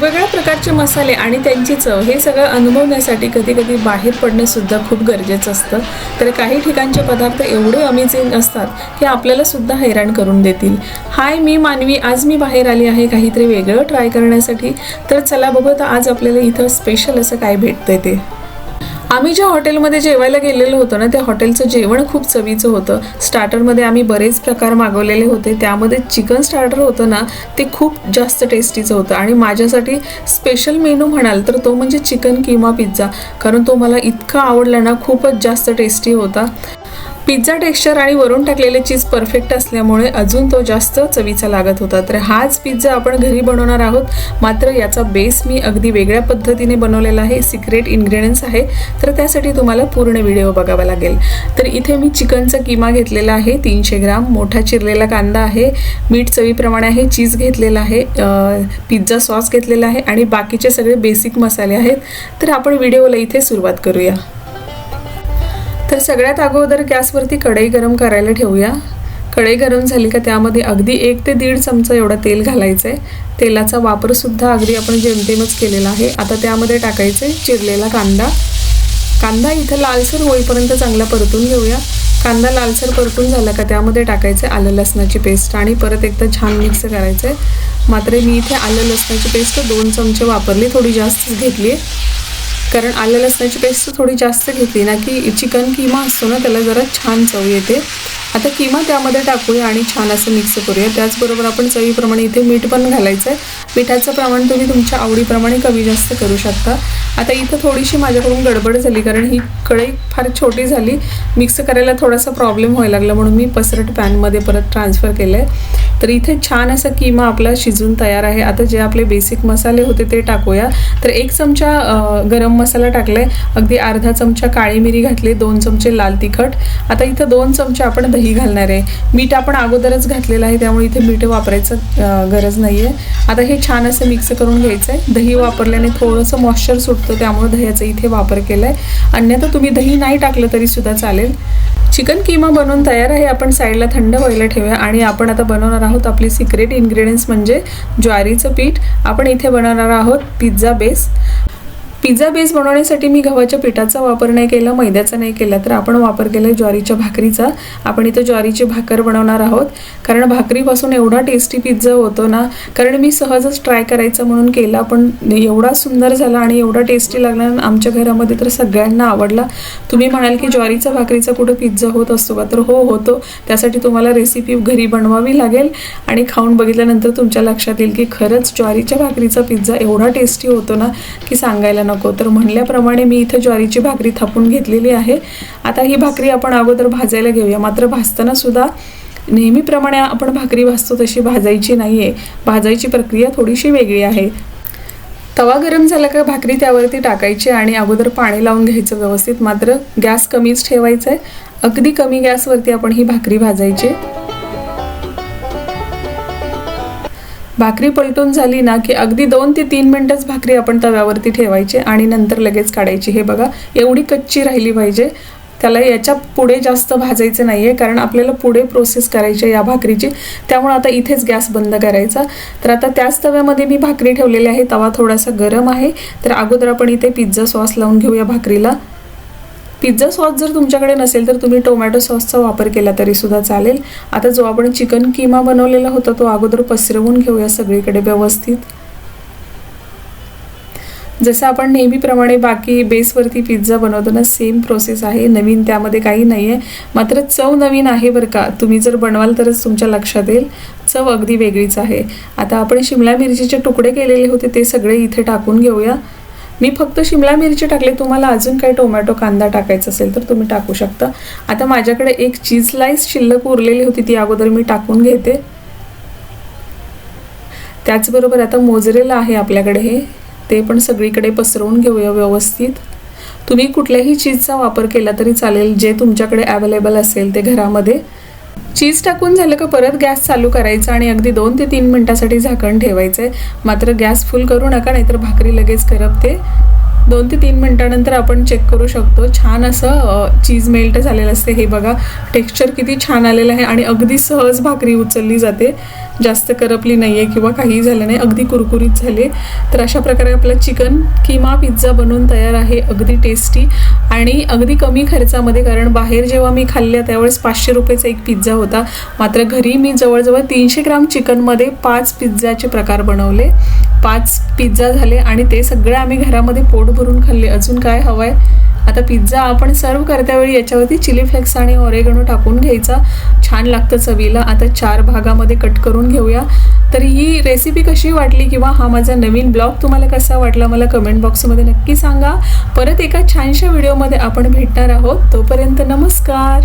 वेगवेगळ्या प्रकारचे मसाले आणि त्यांची चव हे सगळं अनुभवण्यासाठी कधी कधी बाहेर पडणंसुद्धा खूप गरजेचं असतं. तर काही ठिकाणचे पदार्थ एवढे अमेझिंग असतात की आपल्याला सुद्धा हैराण करून देतील. हाय मी मानवी आज मी बाहेर आली आहे काहीतरी वेगळं ट्राय करण्यासाठी. तर चला बघूया आज आपल्याला इथं स्पेशल असं काय भेटतं ते. आम्ही ज्या हॉटेलमध्ये जेवायला गेलेलो होतो ना त्या हॉटेलचं जेवण खूप चवीचं होतं. स्टार्टरमध्ये आम्ही बरेच प्रकार मागवलेले होते. त्यामध्ये चिकन स्टार्टर होतं ना ते खूप जास्त टेस्टीचं होतं. आणि माझ्यासाठी स्पेशल मेनू म्हणाल तर तो म्हणजे चिकन किमा पिझ्झा. कारण तो मला इतका आवडला ना खूपच जास्त टेस्टी होता. पिझ्झा टेक्स्चर आणि वरून टाकलेले चीज परफेक्ट असल्यामुळे अजून तो जास्त चवीचा लागत होता. तर हाच पिझ्झा आपण घरी बनवणार आहोत. मात्र याचा बेस मी अगदी वेगळ्या पद्धतीने बनवलेला आहे. सिक्रेट इन्ग्रेडियंट्स आहे. तर त्यासाठी तुम्हाला पूर्ण व्हिडिओ बघावा लागेल. तर इथे मी चिकनचा किमा घेतलेला आहे. तीनशे ग्राम. मोठा चिरलेला कांदा आहे. मीठ चवीप्रमाणे आहे. चीज घेतलेला आहे. पिझ्झा सॉस घेतलेला आहे. आणि बाकीचे सगळे बेसिक मसाले आहेत. तर आपण व्हिडिओला इथे सुरुवात करूया. तर सगळ्यात अगोदर गॅसवरती कढई गरम करायला ठेवूया. कढई गरम झाली का त्यामध्ये अगदी एक ते दीड चमचा एवढं तेल घालायचं आहे तेलाचा वापरसुद्धा अगदी आपण जेमतेमच केलेला आहे. आता त्यामध्ये टाकायचं आहे चिरलेला कांदा. कांदा इथं लालसर होईपर्यंत चांगला परतून घेऊया. कांदा लालसर परतून झाला का त्यामध्ये टाकायचं आहे आलं लसणाची पेस्ट आणि परत एकदा छान मिक्स करायचं आहे मात्र मी इथे आलं लसणाची पेस्ट दोन चमचे वापरली थोडी जास्त घेतली आहे कारण आलं लसणाची पेस्ट थोडी जास्त घेतली ना की चिकन किमा असतो ना त्याला जरा छान चव येते. आता किमा त्यामध्ये टाकूया आणि छान असं मिक्स करूया. त्याचबरोबर आपण चवीप्रमाणे इथे मीठ पण घालायचं आहे मिठाचं प्रमाण तुम्ही तुमच्या आवडीप्रमाणे कमी जास्त करू शकता. आता इथं थोडीशी माझ्याकडून गडबड झाली कारण ही कढई फार छोटी झाली. मिक्स करायला थोडासा प्रॉब्लेम व्हायला लागला म्हणून मी पसरट पॅनमध्ये परत ट्रान्सफर केलं आहे तर इथे छान असा किमा आपला शिजून तयार आहे. आता जे आपले बेसिक मसाले होते ते टाकूया. तर एक चमचा गरम मसाला टाकलाय. अगदी अर्धा चमचा काळी मिरी घातली दोन चमचे लाल तिखट. आता इथं दोन चमचे आपण दही घालणार आहे. मीठ आपण अगोदरच घातलेलं आहे त्यामुळे इथे मीठ वापरायचं गरज नाही आहे आता हे छान असं मिक्स करून घ्यायचं आहे दही वापरल्याने थोडंसं मॉइश्चर सुटतं त्यामुळे दह्याचा इथे वापर केला आहे अन्यथा तुम्ही दही नाही टाकलं तरीसुद्धा चालेल. चिकन किमा बनवून तयार आहे. आपण साईडला थंड व्हायला ठेवूया आणि आपण आता बनवणार आहोत आहोत. आपली सिक्रेट इन्ग्रेडियंट्स म्हणजे ज्वारीचं पीठ. आपण इथे बनवणार आहोत पिझ्झा बेस पिझ्झा बेस बनवण्यासाठी मी गव्हाच्या पिठाचा वापर नाही केला मैद्याचा नाही केला तर आपण वापर केला ज्वारीच्या भाकरीचा. आपण इथं ज्वारीची भाकर बनवणार आहोत. कारण भाकरीपासून एवढा टेस्टी पिझ्झा होतो ना कारण मी सहजच ट्राय करायचं म्हणून केला. पण एवढा सुंदर झाला आणि एवढा टेस्टी लागला आमच्या घरामध्ये तर सगळ्यांना आवडला. तुम्ही म्हणाल की ज्वारीचा भाकरीचा कुठं पिझ्झा होत असतो का? तर हो होतो. त्यासाठी तुम्हाला रेसिपी घरी बनवावी लागेल. आणि खाऊन बघितल्यानंतर तुमच्या लक्षात येईल की खरंच ज्वारीच्या भाकरीचा पिझ्झा एवढा टेस्टी होतो ना की सांगायला नको. तर म्हणल्याप्रमाणे मी इथं ज्वारीची भाकरी थापून घेतलेली आहे. आता ही भाकरी आपण अगोदर भाजायला घेऊया. मात्र भाजताना सुद्धा नेहमीप्रमाणे आपण भाकरी भाजतो तशी भाजायची नाही आहे भाजायची प्रक्रिया थोडीशी वेगळी आहे. तवा गरम झाला का भाकरी त्यावरती टाकायची आणि अगोदर पाणी लावून घ्यायचं व्यवस्थित. मात्र गॅस कमीच ठेवायचा आहे अगदी कमी गॅसवरती आपण ही भाकरी भाजायची. भाकरी पलटून झाली ना की अगदी दोन ते तीन मिनटंच भाकरी आपण तव्यावरती ठेवायची आणि नंतर लगेच काढायची. हे बघा एवढी कच्ची राहिली पाहिजे. त्याला याच्यापुढे जास्त भाजायचं नाही आहे कारण आपल्याला पुढे प्रोसेस करायची आहे या भाकरीची. त्यामुळे आता इथेच गॅस बंद करायचा. तर आता त्याच तव्यामध्ये मी भाकरी ठेवलेली आहे. तवा थोडासा गरम आहे. तर अगोदर आपण इथे पिझ्झा सॉस लावून घेऊया भाकरीला. पिझ्झा सॉस जर तुमच्याकडे नसेल तर तुम्ही टोमॅटो सॉसचा वापर केला तरी सुद्धा चालेल. आता जो आपण चिकन किमा बनवलेला होता तो अगोदर पसरवून घेऊया सगळीकडे व्यवस्थित. जसं आपण नेहमीप्रमाणे बाकी बेसवरती पिझ्झा बनवतो ना सेम प्रोसेस आहे नवीन त्यामध्ये काही नाही आहे मात्र चव नवीन आहे बरं का. तुम्ही जर बनवाल तरच तुमच्या लक्षात येईल. चव अगदी वेगळीच आहे. आता आपण शिमला मिरचीचे तुकडे केलेले होते ते सगळे इथे टाकून घेऊया. मी फक्त शिमला मिरची टाकली. तुम्हाला अजून काही टोमॅटो कांदा टाकायचा असेल तर तुम्ही टाकू शकता. आता माझ्याकडे एक चीज स्लाइस शिल्लक उरलेली होती ती अगोदर मी टाकून घेते. त्याचबरोबर आता मोजरेला आहे आपल्याकडे हे. ते पण सगळीकडे पसरवून घेऊया व्यवस्थित. तुम्ही कुठल्याही चीजचा वापर केला तरी चालेल. जे तुमच्याकडे अवेलेबल असेल ते घरामध्ये. चीज टाकून झालं का परत गॅस चालू करायचा आणि अगदी दोन ते तीन मिनटासाठी झाकण ठेवायचं आहे मात्र गॅस फुल करू नका नाहीतर भाकरी लगेच करपते. दोन ते तीन मिनटानंतर आपण चेक करू शकतो. छान असं चीज मेल्ट झालेलं असते. हे बघा टेक्स्चर किती छान आलेलं आहे आणि अगदी सहज भाकरी उचलली जाते. जास्त करपली नाही आहे किंवा काहीही झालं नाही अगदी कुरकुरीत झाले. तर अशा प्रकारे आपला चिकन किमा पिझ्झा बनवून तयार आहे. अगदी टेस्टी आणि अगदी कमी खर्चामध्ये कारण बाहेर जेव्हा मी खाल्ल्या त्यावेळेस पाचशे रुपयाचा एक पिझ्झा होता. मात्र घरी मी जवळजवळ तीनशे ग्राम चिकनमध्ये पाच पिझ्झाचे प्रकार बनवले. पाच पिझ्झा झाले आणि ते सगळे आम्ही घरामध्ये पोट भरून खाल्ले. अजून काय हवं आहे आता पिझ्झा आपण सर्व करत्यावेळी याच्यावरती चिली फ्लेक्स आणि ऑरेगनो टाकून घ्यायचा. छान लागतं चवीला. आता चार भागामध्ये कट करून घेऊया. तर ही रेसिपी कशी वाटली किंवा हा माझा नवीन ब्लॉग तुम्हाला कसा वाटला मला कमेंट बॉक्समध्ये नक्की सांगा. परत एका छानशा व्हिडिओमध्ये आपण भेटणार आहोत. तोपर्यंत नमस्कार.